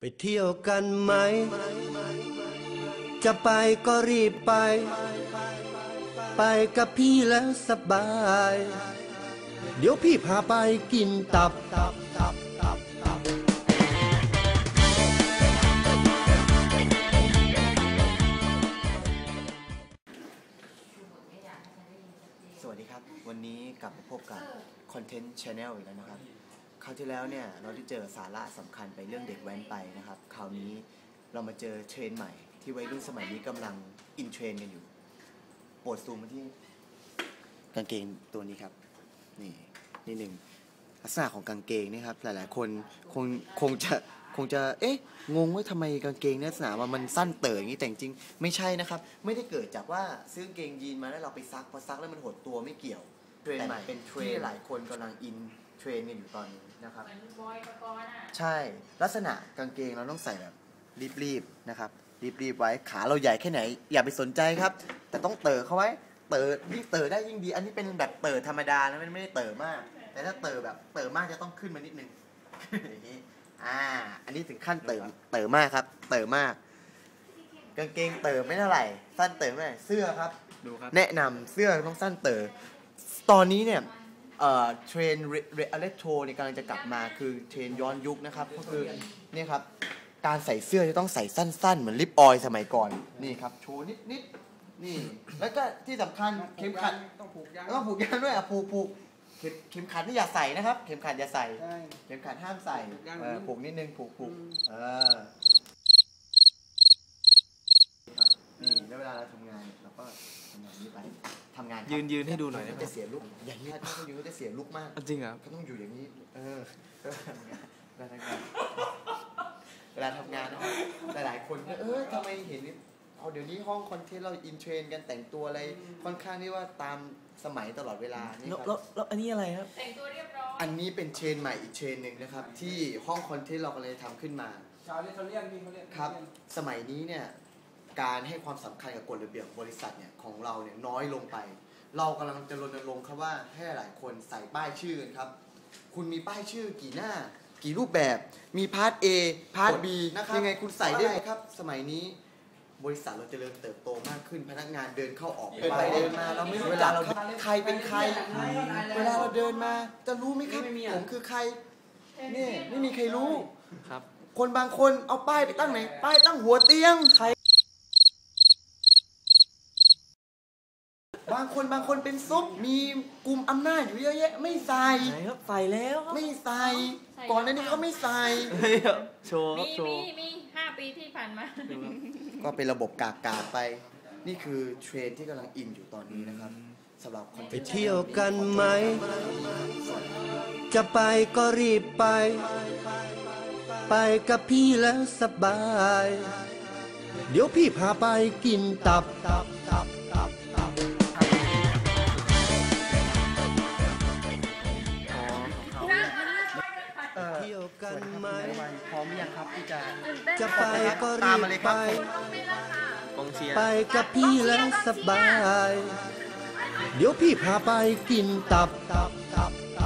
ไปเที่ยวกันไหม จะไปก็รีบไป ไปกับพี่แล้วสบาย เดี๋ยวพี่พาไปกินตับตับตับตับตับสวัสดีครับ วันนี้กลับมาพบกับคอนเทนต์ช n แนลอีกแล้วนะครับ คราวที่แล้วเนี่ยเราได้เจอสาระสำคัญไปเรื่องเด็กแว้นไปนะครับคราวนี้เรามาเจอเทรนด์ใหม่ ที่วัยรุ่นสมัยนี้กำลังอินเทรนด์กันอยู่โปรดซูมมาที่ กางเกงตัวนี้ครับ นี่นี่หนึ่งลักษณะของกางเกงนี่ครับหลายๆ คนคงคงจะคงจะเอ๊ะงงว่าทำไมกางเกงเนี่ยลักษณะว่ามันสั้นเต๋ออย่างนี้แต่จริงๆไม่ใช่นะครับ ไม่ได้เกิดจากว่าซื้อกางเกงยีนมาแล้วเราไปซักพอซักแล้วมันหดตัวไม่เกี่ยวเทรนด์ใหม่เป็นเทรนด์ที่หลายคนกำลังอิน เทรนด์กันอยู่ตอนนี้นะครับเหมือนบอยปกรณ์อะใช่ลักษณะกางเกงเราต้องใส่แบบรีบๆนะครับรีบๆไว้ขาเราใหญ่แค่ไหน อย่าไปสนใจครับ แต่ต้องเต๋อเขาไว้เต๋อยิ่งเต๋อได้ยิ่งดี อันนี้เป็นแบบเต๋อธรรมดานะมันไม่ได้เต๋อมาก แต่ถ้าเต๋อแบบเต๋อมากจะต้องขึ้นมานิดนึงอย่างนี้อ่า อันนี้ถึงขั้นเต๋อเต๋อมากครับ เต๋อมาก กางเกงเต๋อไม่เท่าไหร่ สั้นเต๋อไม่เท่าไหร่เสื้อครับดูครับ แนะนำเสื้อต้องสั้นเต๋อตอนนี้เนี่ย เอ่อเทรนเรอเลโทรเนี่ยกำลังจะกลับมาคือเทรนย้อนยุคนะครับก็คือเนี่ยครับการใส่เสื้อจะต้องใส่สั้นๆ เหมือนลิปออยล์สมัยก่อนนี่ครับโชว์นิดๆนี่ แล้วก็ที่สำคัญเข็มขัดต้องผูกยางต้องผูกยางด้วยอะผูกผูกเข็มเข็มขัดนี่อย่าใส่นะครับ เข็มขัดอย่าใส่ใช่เข็มขัดห้ามใส่ผูกยางเออแบบนี้ผูกนิดนึงผูกผูกอืมเออครับนี่แล้วเวลาเราทำงานเราก็ทำงานนี้ไป ทำงานครับยืนยืนให้ดูหน่อยได้ไหมจะเสียลุกอย่างนี้ถ้าเขายืนก็จะเสียลุกมากอะจริงเหรอครับก็ต้องอยู่อย่างนี้ เออเวลาทำงานเวลาทำงานเวลาทำงานนะครับหลายๆคนก็เออทำไมเห็นเอาเดี๋ยวนี้ห้องคอนเทนต์เราอินเทรนกันแต่งตัวอะไรค่อนข้างที่ว่าตามสมัยตลอดเวลานี่แล้วครับแล้วแล้วอันนี้อะไรครับ แต่งตัวเรียบร้อย อันนี้เป็นเชนใหม่อีกเชนหนึ่งนะครับ ที่ห้องคอนเทนต์เรากำลังจะทำขึ้นมาชาวเรียกเขาเรียกพี่เขาเรียกครับ สมัยนี้เนี่ย การให้ความสำคัญกับกฎระเบียบของบริษัทเนี่ยของเราเนี่ยน้อยลงไป เรากำลังจะรณรงค์ครับว่าให้หลายคนใส่ป้ายชื่อกันครับ คุณมีป้ายชื่อกี่หน้า กี่รูปแบบ มีพาร์ท A พาร์ท B นะครับยังไงคุณใส่ได้ไหมครับ สมัยนี้บริษัทเราจเจริญเติบโตมากขึ้นพนักงานเดินเข้าออกเดินไปเดินมาเราไม่รู้เวลาเราใครเป็นใคร เวลาเราเดินมา จะรู้ไหมครับไม่มีอะผมคือใครนี่ไม่มีใครรู้ครับ คนบางคนเอาป้ายไปตั้งไหนป้ายตั้งหัวเตียงใคร บางคนบางคนเป็นซุปมีกลุ่มอำนาจอยู่เยอะแยะ ไม่ใส่ไหนครับใส่แล้วครับไม่ใส่ก่อนหน้านี้ก็ไม่ใส่ เฮ้ยโชว์คมีรับโชมีว์มีห้าปีที่ผ่านมาดูครับก็เป็นระบบกากาไป นี่คือเทรนด์ที่กำลังอินอยู่ตอนนี้นะครับสำหรับคอนเทไปนต์เที่ยวกันไหม จะไปก็รีบไป ไปกับพี่แล้วสบาย เดี๋ยวพี่พาไปกินตับ ไหมพร้อมหรือยังครับที่จะจะไปก็ตารีมบมาเลยคไปรับกองเชียร์ไปกับพี่แล้วสบาย เดี๋ยวพี่พาไปกินตับตับตับ